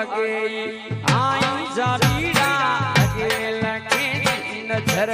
અગે આઈ જારીડા અગે લખે નજર.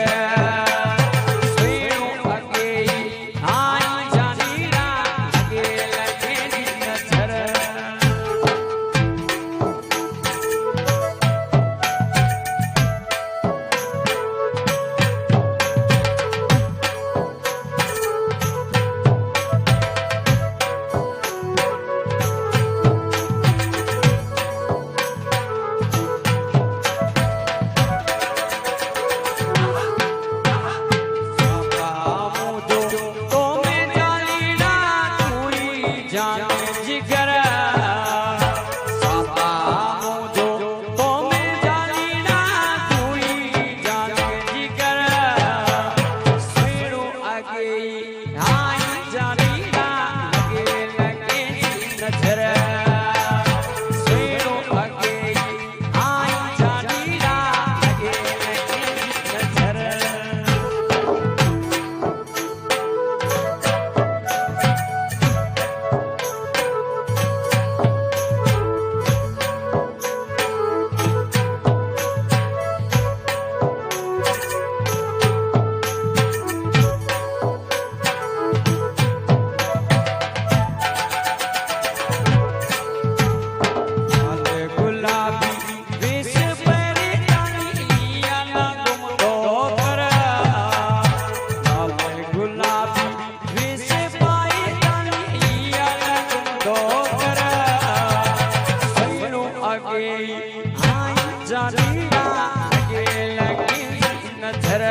जानी आगे लगी नजर